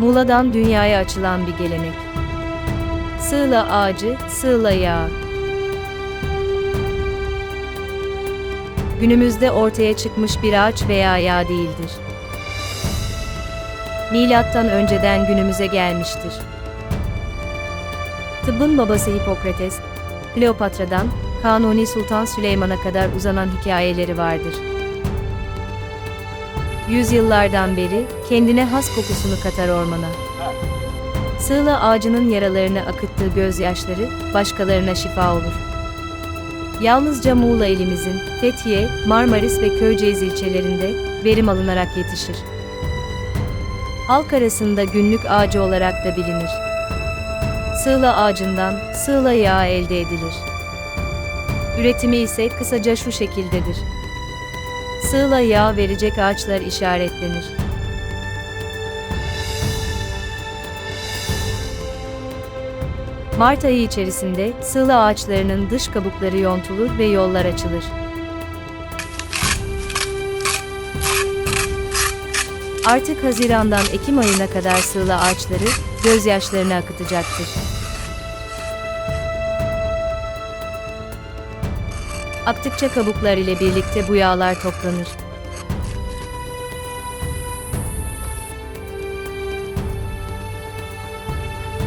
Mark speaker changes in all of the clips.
Speaker 1: Muğla'dan dünyaya açılan bir gelenek. Sığla ağacı, sığla yağı. Günümüzde ortaya çıkmış bir ağaç veya yağ değildir. Milattan önceden günümüze gelmiştir. Tıbbın babası Hipokrates, Kleopatra'dan Kanuni Sultan Süleyman'a kadar uzanan hikayeleri vardır. Yüzyıllardan beri kendine has kokusunu katar ormana. Sığla ağacının yaralarını akıttığı gözyaşları başkalarına şifa olur. Yalnızca Muğla ilimizin Fethiye, Marmaris ve Köyceğiz ilçelerinde verim alınarak yetişir. Halk arasında günlük ağacı olarak da bilinir. Sığla ağacından sığla yağı elde edilir. Üretimi ise kısaca şu şekildedir. Sığla yağ verecek ağaçlar işaretlenir. Mart ayı içerisinde sığla ağaçlarının dış kabukları yontulur ve yollar açılır. Artık Haziran'dan Ekim ayına kadar sığla ağaçları gözyaşlarını akıtacaktır. Aktıkça kabuklar ile birlikte bu yağlar toplanır.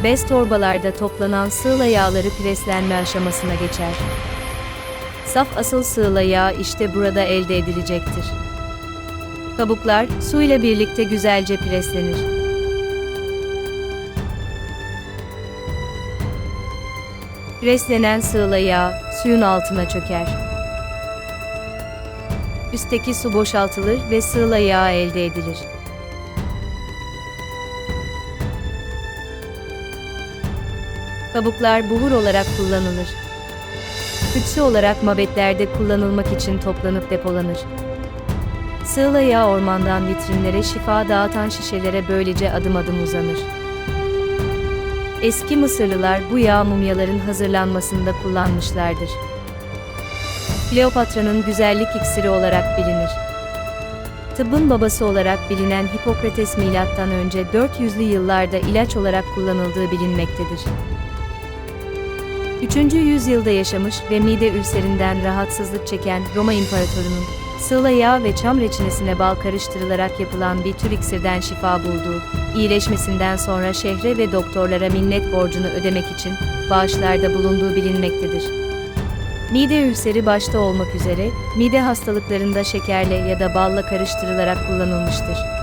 Speaker 1: Bez torbalarda toplanan sığla yağları preslenme aşamasına geçer. Saf asıl sığla yağı işte burada elde edilecektir. Kabuklar su ile birlikte güzelce preslenir. Preslenen sığla yağı suyun altına çöker. Üstteki su boşaltılır ve sığla yağı elde edilir. Kabuklar buhur olarak kullanılır. Tütsü olarak mabetlerde kullanılmak için toplanıp depolanır. Sığla yağı ormandan vitrinlere şifa dağıtan şişelere böylece adım adım uzanır. Eski Mısırlılar bu yağ mumyaların hazırlanmasında kullanmışlardır. Kleopatra'nın güzellik iksiri olarak bilinir. Tıbbın babası olarak bilinen Hipokrates önce 400'lü yıllarda ilaç olarak kullanıldığı bilinmektedir. 3. yüzyılda yaşamış ve mide ülserinden rahatsızlık çeken Roma İmparatorunun sığla yağ ve çam reçinesine bal karıştırılarak yapılan bir tür iksirden şifa bulduğu, iyileşmesinden sonra şehre ve doktorlara minnet borcunu ödemek için bağışlarda bulunduğu bilinmektedir. Mide ülseri başta olmak üzere, mide hastalıklarında şekerle ya da balla karıştırılarak kullanılmıştır.